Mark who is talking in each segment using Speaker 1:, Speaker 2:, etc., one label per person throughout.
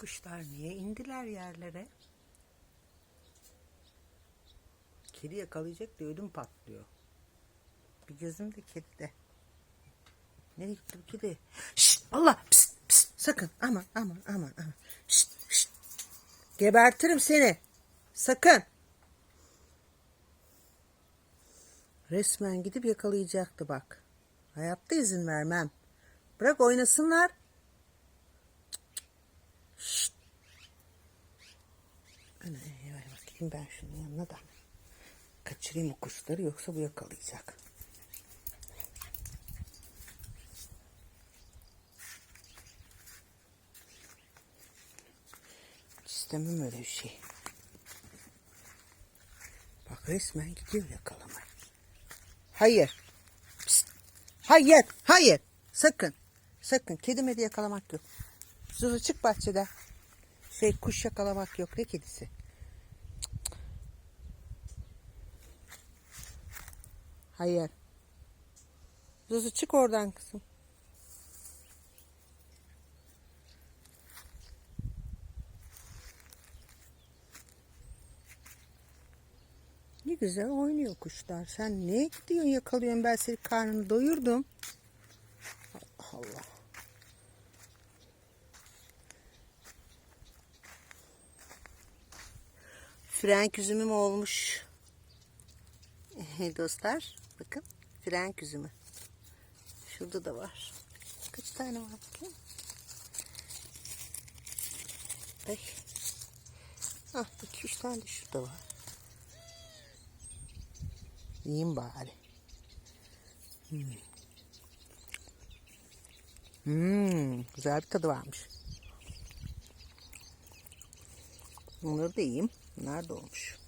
Speaker 1: Kuşlar niye indiler yerlere? Kedi yakalayacak diye ödüm patlıyor. Bir gözüm de kedide. Nereye gitti bu kedi? Şşt, Allah pst, pst, sakın aman aman aman aman. Şşt, şşt. Gebertirim seni. Sakın. Resmen gidip yakalayacaktı bak. Hayatta izin vermem. Bırak oynasınlar. Bakayım ben şunun yanına da. Kaçırayım o kuşları yoksa bu yakalayacak. Hiç öyle bir şey. Bak resmen gidiyor yakalamaya. Hayır. Pist. Hayır, hayır. Sakın. Sakın. Kedi medi yakalamak yok. Zuru çık bahçede. Şey kuş yakalamak yok. Ne kedisi? Hayır. Zuzu çık oradan kızım. Ne güzel oynuyor kuşlar. Sen neye gidiyorsun yakalıyorsun? Ben senin karnını doyurdum. Allah Allah. Frenk üzümüm olmuş. Dostlar bakın frenk üzümü. Şurada da var. Kaç tane var bakayım. Ay. Ah iki üç tane de şurada var. Yiyeyim bari. Hmm. Hmm, güzel bir tadı varmış. Bunları da yiyeyim. Bunlar da olmuş.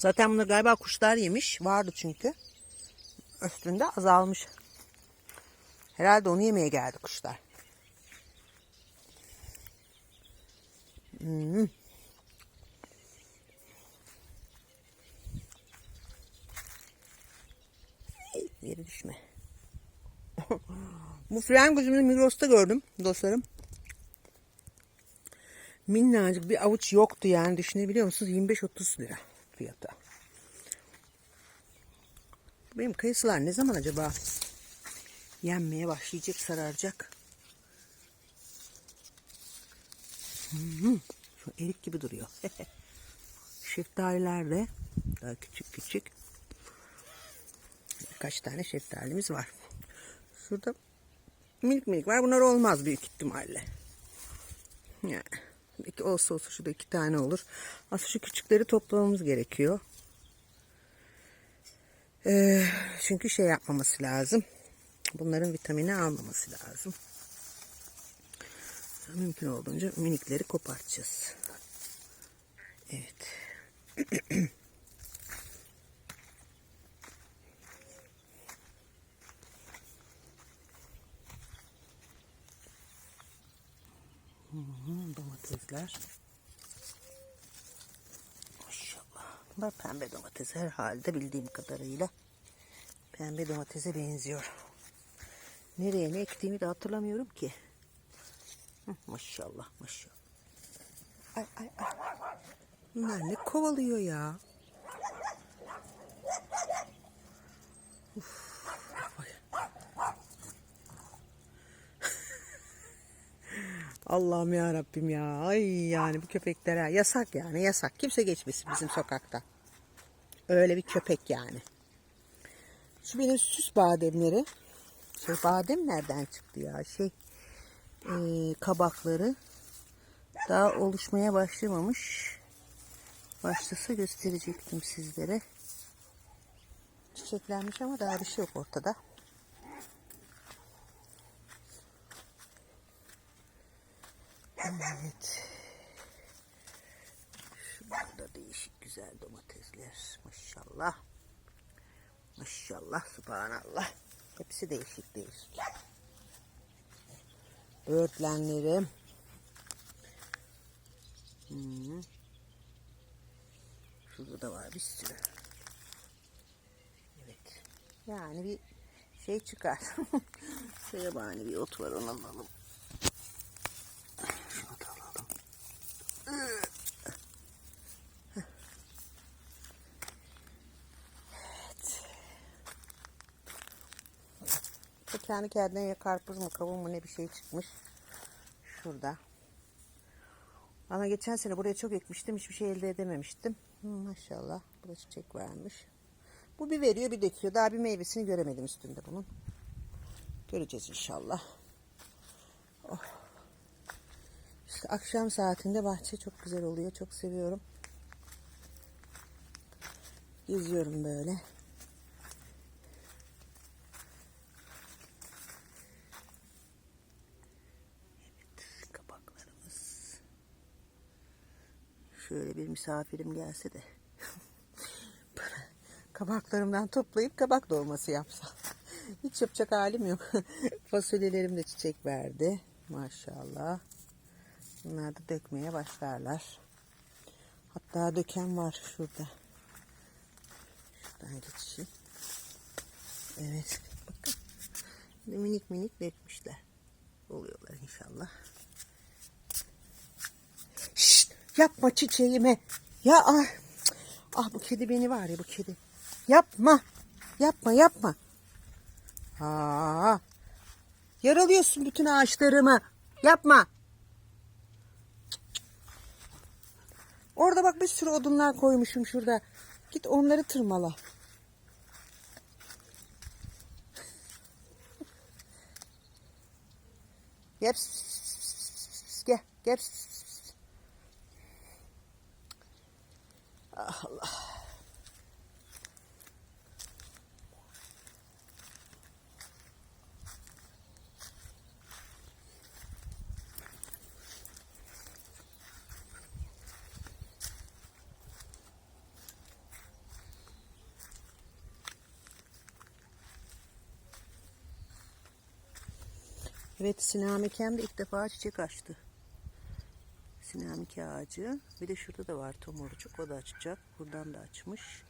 Speaker 1: Zaten bunları galiba kuşlar yemiş. Vardı çünkü. Üstünde azalmış. Herhalde onu yemeye geldi kuşlar. Hmm. Yere düşme. Bu fren gözümünü Migros'ta gördüm dostlarım. Minnacık bir avuç yoktu yani düşünebiliyor musunuz? 25-30 lira fiyatı. Benim kayısılar ne zaman acaba yenmeye başlayacak, sararacak? Hmm, şu erik gibi duruyor. Şeftaliler de daha küçük küçük. Birkaç tane şeftalimiz var. Şurada minik minik var. Bunlar olmaz büyük ihtimalle. Yani iki olsa olsa şurada iki tane olur. Aslında şu küçükleri toplamamız gerekiyor. Ee, çünkü şey yapmaması lazım. Bunların vitamini almaması lazım. Mümkün olduğunca minikleri kopartacağız. Evet. Hmm, domatesler. Maşallah. Bunlar pembe domates herhalde bildiğim kadarıyla. Pembe domatese benziyor. Nereye ne ektiğimi de hatırlamıyorum ki. Maşallah maşallah. Ay ay ay. Bunlar ne kovalıyor ya. Uf, Allah'ım ya Rabbim ya. Ay yani bu köpeklere yasak yani yasak. Kimse geçmesin bizim sokakta. Öyle bir köpek yani. Şu benim süs bademleri. Şey badem nereden çıktı ya? Şey e, kabakları daha oluşmaya başlamamış. Başlasa gösterecektim sizlere. Çiçeklenmiş ama daha bir şey yok ortada. Evet. Şurada değişik güzel domatesler. Maşallah. Maşallah. Subhanallah. Hepsi değişik değişik. Böğürtlenlerim. Hmm. Şurada da var bir sürü. Evet. Yani bir şey çıkar. Bari bir ot var onu alalım. Kendi kendine ya karpuz mu kavun mu ne bir şey çıkmış. Şurada. Ama geçen sene buraya çok ekmiştim. Hiçbir şey elde edememiştim. Hı, maşallah. Bu da çiçek vermiş. Bu bir veriyor bir döküyor. Daha bir meyvesini göremedim üstünde bunun. Göreceğiz inşallah. Oh. İşte akşam saatinde bahçe çok güzel oluyor. Çok seviyorum. Geziyorum böyle. Şöyle bir misafirim gelse de kabaklarımdan toplayıp kabak dolması yapsam. Hiç yapacak halim yok. Fasulyelerim de çiçek verdi. Maşallah. Bunlar da dökmeye başlarlar. Hatta döken var şurada. Şuradan geçeyim. Evet. Bakın. Minik minik dökmüşler. Oluyorlar inşallah. Yapma çiçeğime. Ya ah, ah bu kedi beni var ya bu kedi. Yapma. Yapma yapma. Aa, yaralıyorsun bütün ağaçlarımı. Yapma. Orada bak bir sürü odunlar koymuşum şurada. Git onları tırmala. Gel. Gel. Ah Allah. Evet sinamikem de ilk defa çiçek açtı. Sinamike ağacı. Bir de şurada da var tomurcuk. O da açacak. Buradan da açmış.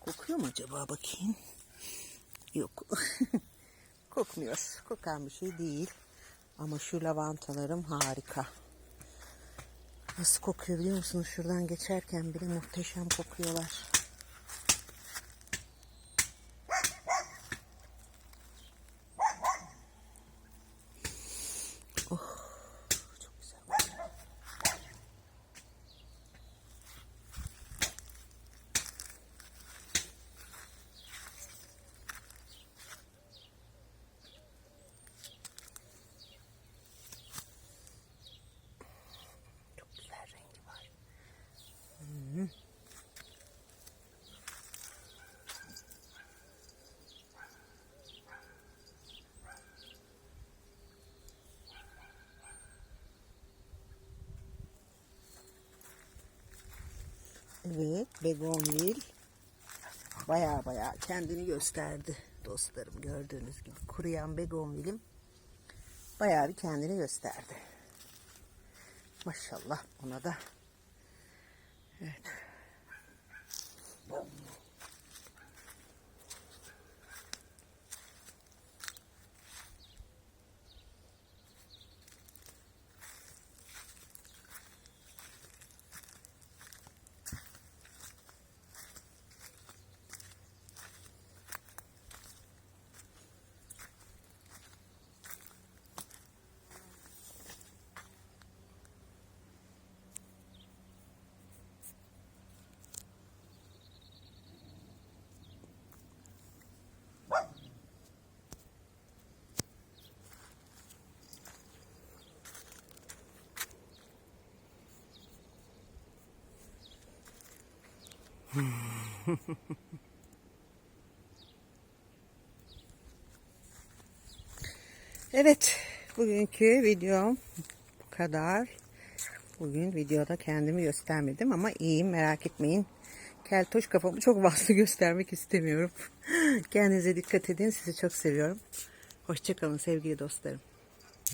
Speaker 1: Kokuyor mu acaba bakayım? Yok. Kokmuyor. Kokan bir şey değil. Ama şu lavantalarım harika. Nasıl kokuyor biliyor musunuz? Şuradan geçerken bile muhteşem kokuyorlar. Evet, begonvil baya baya kendini gösterdi dostlarım gördüğünüz gibi. Kuruyan begonvilim bayağı bir kendini gösterdi. Maşallah ona da. Evet. Evet, bugünkü videom bu kadar. Bugün videoda kendimi göstermedim ama iyiyim merak etmeyin. Keltoş kafamı çok fazla göstermek istemiyorum. Kendinize dikkat edin. Sizi çok seviyorum. Hoşçakalın sevgili dostlarım.